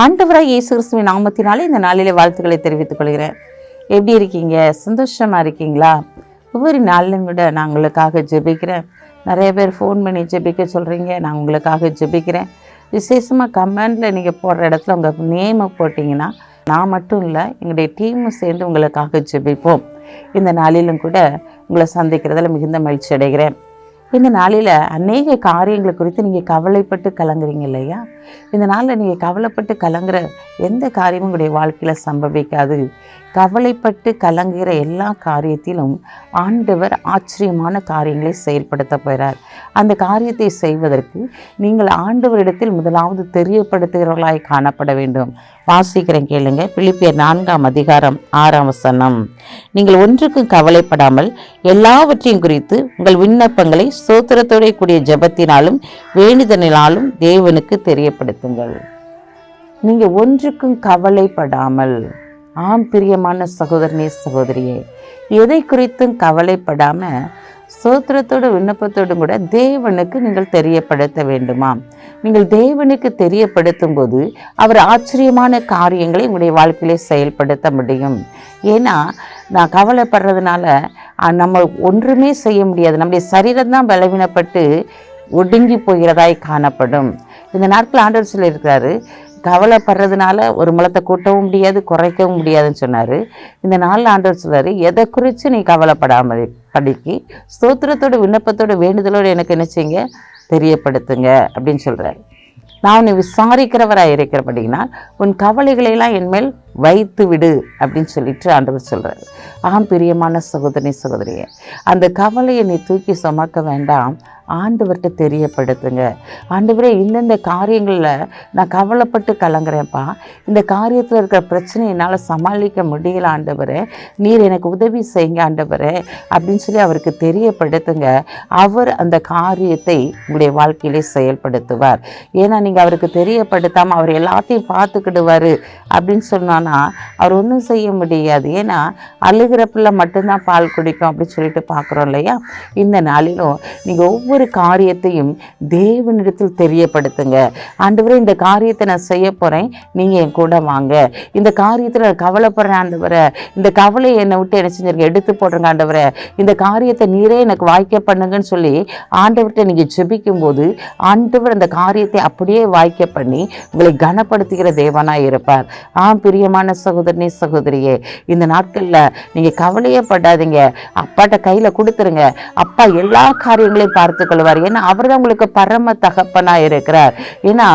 ஆண்டவராக இயேசு கிறிஸ்துவின் நாமத்தினாலே இந்த நாளிலே வாழ்த்துக்களை தெரிவித்துக் கொள்கிறேன். எப்படி இருக்கீங்க? சந்தோஷமாக இருக்கீங்களா? ஒவ்வொரு நாளிலும் விட நான் உங்களுக்காக ஜெபிக்கிறேன். நிறைய பேர் ஃபோன் பண்ணி ஜெபிக்க சொல்கிறீங்க நான் உங்களுக்காக ஜெபிக்கிறேன். விசேஷமாக கமெண்டில் நீங்கள் போடுற இடத்துல உங்கள் நேமை போட்டிங்கன்னா நான் மட்டும் இல்லை எங்களுடைய டீமும் சேர்ந்து உங்களுக்காக ஜெபிப்போம். இந்த நாளிலும் கூட உங்களை சந்திக்கிறதில் மிகுந்த மகிழ்ச்சி அடைகிறேன். இந்த நாளில் அநேக காரியங்களை குறித்து நீங்கள் கவலைப்பட்டு கலங்குறீங்க இல்லையா? இந்த நாளில் நீங்கள் கவலைப்பட்டு கலங்குற எந்த காரியமும் உங்களுடைய வாழ்க்கையில் சம்பவிக்காது. கவலைப்பட்டு கலங்குகிற எல்லா காரியத்திலும் ஆண்டவர் ஆச்சரியமான காரியங்களை செயல்படுத்த போகிறார் அந்த காரியத்தை செய்வதற்கு நீங்கள் ஆண்டவரிடத்தில் முதலாவது தெரியப்படுத்துகிறவர்களாய் காணப்பட வேண்டும். வாசிக்கிறேன் கேளுங்க. பிலிப்பியர் நான்காம் அதிகாரம் ஆறாம் வசனம். நீங்கள் ஒன்றுக்கும் கவலைப்படாமல் எல்லாவற்றையும் குறித்து உங்கள் விண்ணப்பங்களை சோத்திரத்தோட கூடிய ஜபத்தினாலும் வேண்டுதலினாலும் தேவனுக்கு தெரிய தெரியப்படுத்துங்கள். நீங்க ஒன்றுக்கும் கவலைப்படாமல் ஆம் பிரியமான சகோதரனே சகோதரியே எதை குறித்தும் கவலைப்படாம சோத்திரத்தோட விண்ணப்பத்தோடும் கூட தேவனுக்கு நீங்கள் தெரியப்படுத்த வேண்டுமா நீங்கள் தேவனுக்கு தெரியப்படுத்தும் போது அவர் ஆச்சரியமான காரியங்களை உங்களுடைய வாழ்க்கையிலே செயல்படுத்த முடியும். ஏன்னா நான் கவலைப்படுறதுனால நம்ம ஒன்றுமே செய்ய முடியாது. நம்முடைய சரீரம் தான் பலவீனப்பட்டு ஒடுங்கி போகிறதாய் காணப்படும். இந்த நாட்கள் ஆண்டவர் சொல்லியிருக்கிறாரு கவலைப்படுறதுனால ஒரு முளத்தை கூட்டவும் முடியாது குறைக்கவும் முடியாதுன்னு சொன்னார். இந்த நாளில் ஆண்டவர் சொல்கிறார் எதை குறித்து நீ கவலைப்படாமல் படிக்கி ஸ்தோத்திரத்தோட விண்ணப்பத்தோட வேண்டுதலோடு எனக்கு என்ன செய்யுங்க? தெரியப்படுத்துங்க அப்படின்னு சொல்கிறாரு நான் உன்னை விசாரிக்கிறவராக இருக்கிறபடினால் உன் கவலைகளையெல்லாம் என்மேல் வைத்து விடு அப்படின்னு சொல்லிட்டு ஆண்டவர் சொல்கிறாரு ஆம் பிரியமான சகோதரி சகோதரியே அந்த கவலையை நீ தூக்கி சுமக்க வேண்டாம். ஆண்டவர்கிட்ட தெரியப்படுத்துங்க. ஆண்டவரே இந்தந்த காரியங்களில் நான் கவலைப்பட்டு கலங்குறேன்ப்பா. இந்த காரியத்தில் இருக்கிற பிரச்சனை என்னால் சமாளிக்க முடியல ஆண்டவரே. நீர் எனக்கு உதவி செய்யுங்க ஆண்டவரே அப்படின்னு சொல்லி அவருக்கு தெரியப்படுத்துங்க. அவர் அந்த காரியத்தை உங்களுடைய வாழ்க்கையிலே செயல்படுத்துவார். ஏன்னா நீங்கள் அவருக்கு தெரியப்படுத்தாமல் அவர் எல்லாத்தையும் பார்த்துக்கிடுவார். அப்படின்னு சொன்னான்னா அவர் ஒன்றும் செய்ய முடியாது. ஏன்னா அழுகிற பிள்ளை மட்டும்தான் பால் குடிக்கும் அப்படின்னு சொல்லிட்டு பார்க்குறோம் இல்லையா? இந்த நாளிலும் நீங்கள் ஒவ்வொரு காரியத்தையும் தேவனிடத்தில் தெரியப்படுத்துங்க. ஆண்டவரே இந்த காரியத்தை நான் செய்ய போகிறேன் நீங்கள் என் கூட வாங்க. இந்த காரியத்தில் நான் கவலைப்படுறேன் ஆண்டவரை. இந்த கவலை என்னை விட்டு என்ன செஞ்சிருங்க? எடுத்து போடுறேங்க ஆண்டவரை. இந்த காரியத்தை நீரே எனக்கு வாய்க்க பண்ணுங்கன்னு சொல்லி ஆண்டவர்கிட்ட நீங்கள் ஜெபிக்கும் போது ஆண்டவர் அந்த காரியத்தை அப்படியே வாய்க்க பண்ணி உங்களை கனப்படுத்துகிற தேவனாக இருப்பார். ஆம் பிரியமான சகோதரனே சகோதரியே இந்த நாட்களில் நீங்கள் கவலையே படாதீங்க அப்பாட்ட கையில் கொடுத்துருங்க. அப்பா எல்லா காரியங்களையும் பார்த்து கொள்வார். ஏன்னா அவர் தான் உங்களுக்கு பரம தகப்பனா இருக்கிறார். ஏன்னா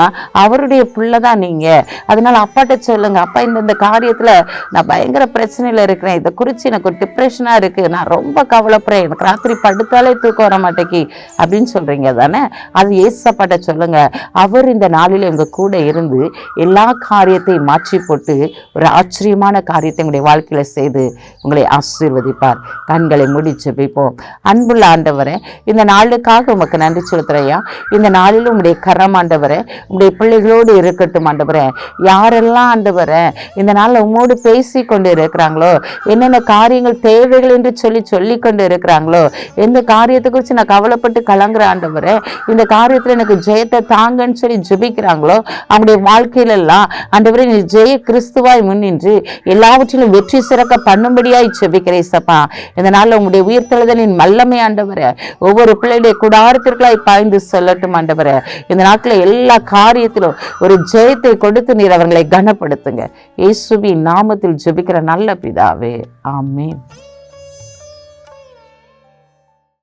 அவருடைய பிள்ளை தான் நீங்கள் அதனால அப்பாட்ட சொல்லுங்க. அப்பா இந்த இந்த காரியத்தில் நான் பயங்கர பிரச்சனையில் இருக்கிறேன். இதை குறித்து எனக்கு ஒரு டிப்ரெஷனாக இருக்குது நான் ரொம்ப கவலைப்படுறேன். எனக்கு ராத்திரி படுத்தாலே தூக்கம் வர மாட்டேங்கி அப்படின்னு சொல்கிறீங்க தானே? அது ஏசப்பாட்ட சொல்லுங்க. அவர் இந்த நாளில் உங்கள் கூட இருந்து எல்லா காரியத்தையும் மாற்றி போட்டு ஒரு ஆச்சரியமான காரியத்தை உங்களுடைய வாழ்க்கையில் செய்து உங்களை ஆசீர்வதிப்பார். கண்களை முடிச்சு ஜெபிப்போம் அன்புள்ள ஆண்டவரை இந்த நாளுக்காக உமக்கு நன்றி செலுத்துறையா இந்த நாளிலும் உங்களுடைய கரம் ஆண்டவரை உங்களுடைய பிள்ளைகளோடு இருக்கட்டும் ஆண்டவரை. யாரெல்லாம் ஆண்டவரை இந்த நாளில் உம்மோடு பேசி கொண்டு இருக்கிறாங்களோ என்னென்ன காரியங்கள் தேவைகள் என்று சொல்லி சொல்லி கொண்டு இருக்கிறாங்களோ எந்த காரியத்தை குறித்து நான் கவலைப்பட்டு கலங்குற ஆண்டவரை இந்த காரியத்தில் எனக்கு ஜெயத்தை தாங்கன்னு சொல்லி ஜெபிக்கிறாங்களோ அவங்களுடைய வாழ்க்கையிலெல்லாம் ஆண்டவரை நீ ஜெய கிறிஸ்துவாய் முன்னின்று எல்லாவற்றிலும் வெற்றி சிறக்க பண்ணும்படியாய் ஜெபிக்கிறேன் சப்பா. இந்த நாளில் உங்களுடைய உயிர்த்தெழுதலின் மல்லமை ஆண்டவரே ஒவ்வொரு பிள்ளையுடைய குடாரத்திற்குள்ளாய் பாய்ந்து சொல்லட்டும் ஆண்டவர. இந்த நாட்டில் எல்லா காரியத்திலும் ஒரு ஜெயத்தை கொடுத்து நீர் அவர்களை கனப்படுத்துங்க. இயேசுவின் நாமத்தில் ஜெபிக்கிற நல்ல பிதாவே ஆமே